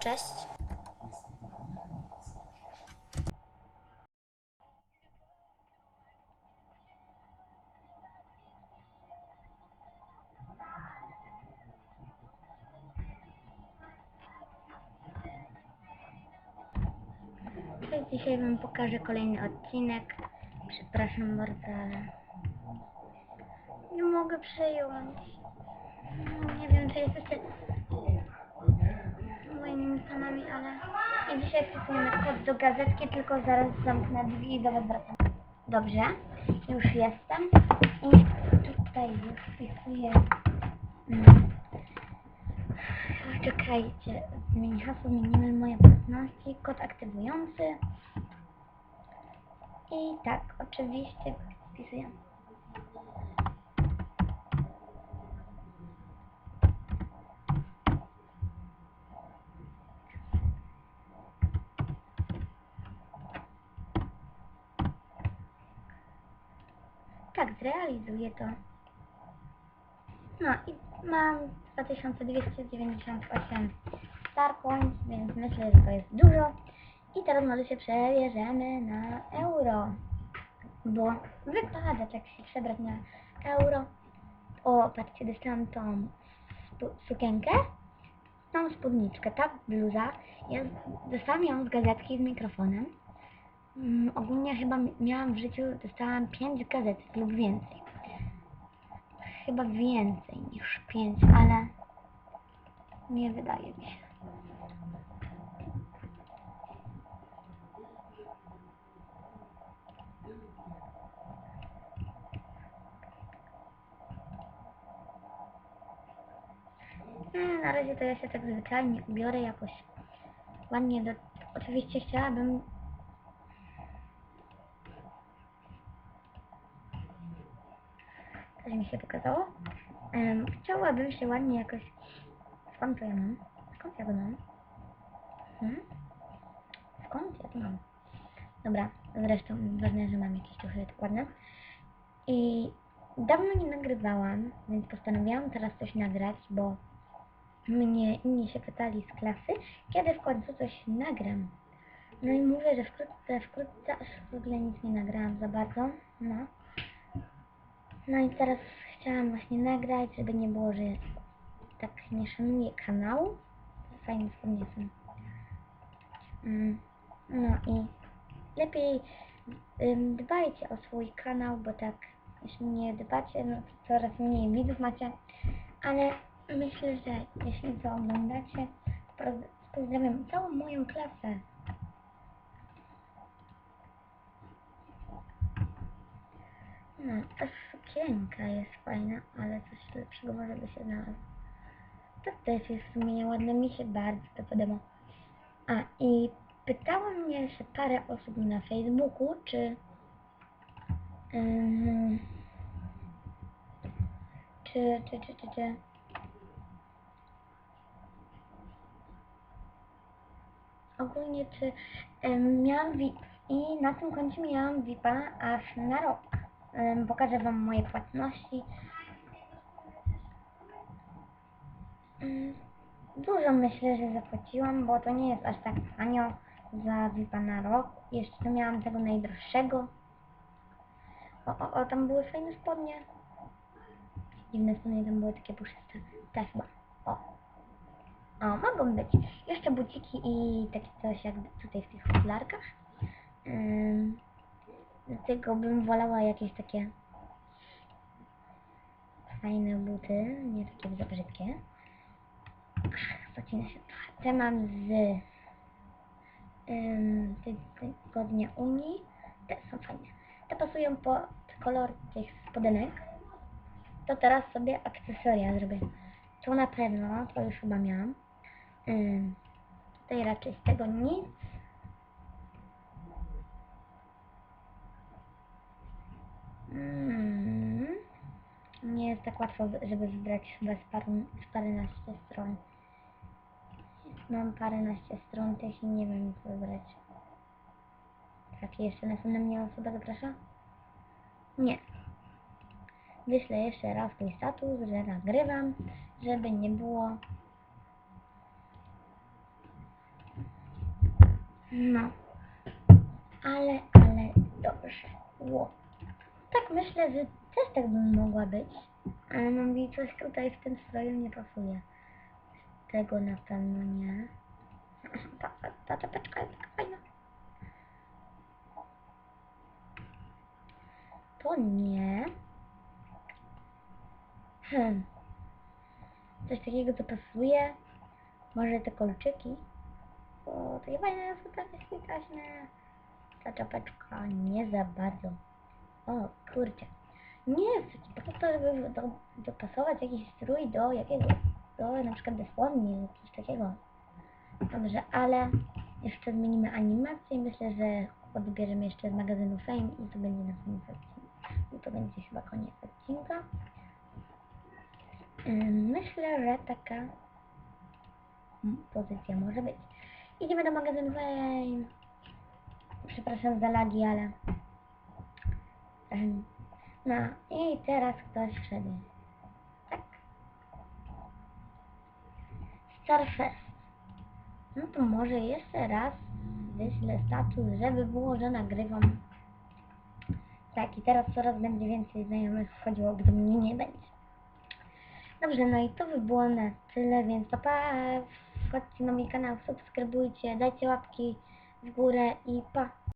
Cześć. Dzisiaj wam pokażę kolejny odcinek. Przepraszam bardzo, ale nie mogę przejąć. Nie wiem, czy jesteście moimi fanami, ale i dzisiaj wpisujemy kod do gazetki, tylko zaraz zamknę drzwi i do was wracam. Dobrze, już jestem i tutaj wpisuję. Mm. Czekajcie, hasło, zmienimy moje płatności, kod aktywujący. I tak, oczywiście wpisuję. Tak, zrealizuję to. No i mam 2298 Star Points, więc myślę, że to jest dużo. I teraz może się przebierzemy na euro. Bo wypada tak się przebrać na euro. O, patrzcie, dostałam tą sukienkę, tą spódniczkę, ta bluza. Ja dostałam ją z gazetki z mikrofonem. Mm, ogólnie chyba mi- miałam w życiu, dostałam 5 gazet lub więcej. Chyba więcej niż 5, ale nie wydaje mi się. Nie, na razie to ja się tak zwyczajnie ubiorę jakoś ładnie do... Oczywiście chciałabym Coś mi się pokazało. Um, chciałabym się ładnie jakoś... Skąd to ja mam? Skąd ja to mam? Hmm? Skąd ja to mam? Dobra, zresztą ważne, że mam jakieś trochę tak ładne. I dawno nie nagrywałam, więc postanowiłam teraz coś nagrać, bo mnie inni się pytali z klasy, kiedy w końcu coś nagram. No i mówię, że wkrótce, wkrótce, aż w ogóle nic nie nagrałam za bardzo, no. No i teraz chciałam właśnie nagrać, żeby nie było, że tak nie szanuję kanału. Fajnie spodnie są. Mm, No i lepiej dbajcie o swój kanał, bo tak jeśli nie dbacie, no to coraz mniej widzów macie. Ale myślę, że jeśli to oglądacie, poz- pozdrawiam całą moją klasę. No, sukienka jest fajna, ale coś lepszego może by się znalazło. To też jest w sumie nieładne, mi się bardzo to podoba. A, i pytała mnie jeszcze parę osób na Facebooku, czy... ym, czy, czy, czy, czy, czy... Ogólnie, czy ym, miałam VIP i na tym koncie miałam VIPa aż na rok. Pokażę Wam moje płatności. Dużo myślę, że zapłaciłam, bo to nie jest aż tak tanio za VIPa na rok. Jeszcze tu miałam tego najdroższego. O, o, o, tam były fajne spodnie. Dziwne spodnie tam były takie puszyste. Te chyba. O. O, mogą być. Jeszcze buciki i takie coś jak tutaj w tych okularkach. Ym, Dlatego bym wolała jakieś takie fajne buty, nie takie za brzydkie. Ach, zacina się. Te mam z ty- tygodnia Unii. Te są fajne. Te pasują pod kolor tych spodenek. To teraz sobie akcesoria zrobię. To na pewno, to już chyba miałam. Tutaj raczej z tego nic. Mm. Nie jest tak łatwo, żeby wybrać chyba z, paru, z paręnaście stron. Mam paręnaście stron tych i nie wiem co wybrać. Tak, jeszcze następna mnie osoba zaprasza? Nie. Wyślę jeszcze raz mój status, że nagrywam, żeby nie było No. Ale, ale dobrze. Ło. Tak myślę, że też tak bym mogła być. Ale no mi coś tutaj w tym stroju nie pasuje. Tego na pewno nie. Ta, ta, czapeczka jest taka fajna. To nie. Hmm. Coś takiego, co pasuje. Może te kolczyki. O, takie fajne są takie śliczne. Ta czapeczka nie za bardzo. O, kurczę. Nie, po to, żeby do, dopasować jakiś strój do jakiego, do na przykład do coś takiego. Dobrze, ale jeszcze zmienimy animację i myślę, że odbierzemy jeszcze z magazynu Fame i to będzie na koniec odcinka. I to będzie chyba koniec odcinka. Myślę, że taka pozycja może być. Idziemy do magazynu Fame. Przepraszam za lagi, ale... No i teraz ktoś wszedł. Tak. Starfest. No to może jeszcze raz wyślę status, żeby było, że nagrywam. Tak, i teraz coraz będzie więcej znajomych wchodziło, gdy mnie nie będzie. Dobrze, no i to by było na tyle, więc pa, pa, wchodźcie na mój kanał, subskrybujcie, dajcie łapki w górę i pa.